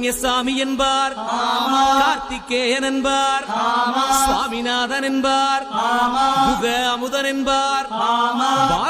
சுப்பிரமணிய சாமி என்பார் கார்த்திகேயன் என்பார். சுவாமிநாதன் என்பார். புக அமுதன் என்பார்.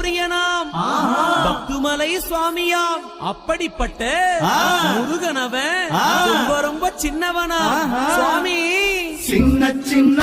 பிரியனாம். பக்துமலை சுவாமியாம். அப்படிப்பட்ட முருகனவன் ரொம்ப ரொம்ப சின்னவனா சுவாமி. சின்ன சின்ன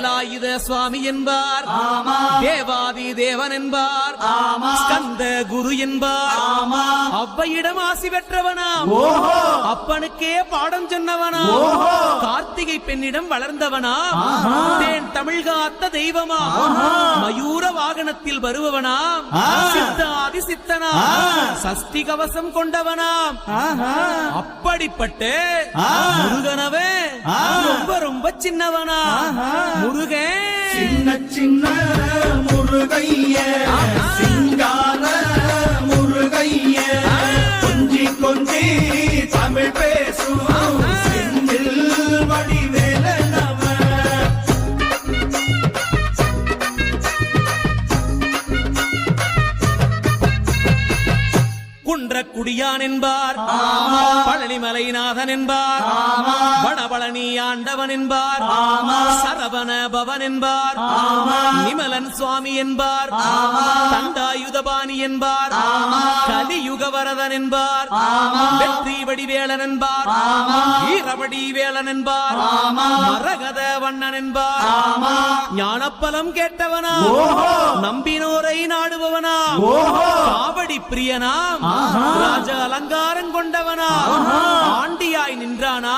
வேலாயுத சுவாமி என்பார். தேவாதி தேவன் என்பார். ஸ்கந்த குரு என்பார். அவ்வையிடம் ஆசி பெற்றவனாம். அப்பனுக்கே பாடம் சொன்னவனா கார்த்திகை பெண்ணிடம் வளர்ந்தவனா தேன் தமிழ் காத்த தெய்வமா மயூர வாகனத்தில் வருபவனாம். சித்தாதி சித்தனா சஷ்டி கவசம் கொண்டவனாம். அப்படிப்பட்ட முருகனவே ரொம்ப ரொம்ப சின்னவனா முருகன் சின்ன சின்ன முருகைய குன்றக்குடியான் என்பார் பழனிமலைநாதன் என்பார் வடபழனி ஆண்டவன் என்பார் சரவண பவன் என்பார் நிமலன் சுவாமி என்பார். தண்டாயுதபாணி என்பார். கலியுக வரதன் என்பார். வெற்றி வடிவேலன் என்பார். வீரபடி வேலன் என்பார். மரகத வண்ணன் என்பார். ஞானப்பலம் கேட்டவனா நம்பினோரை நாடுபவனா காவடி பிரியனாம். ராஜ அலங்காரம் கொண்டவனா ஆண்டியாய் நின்றானா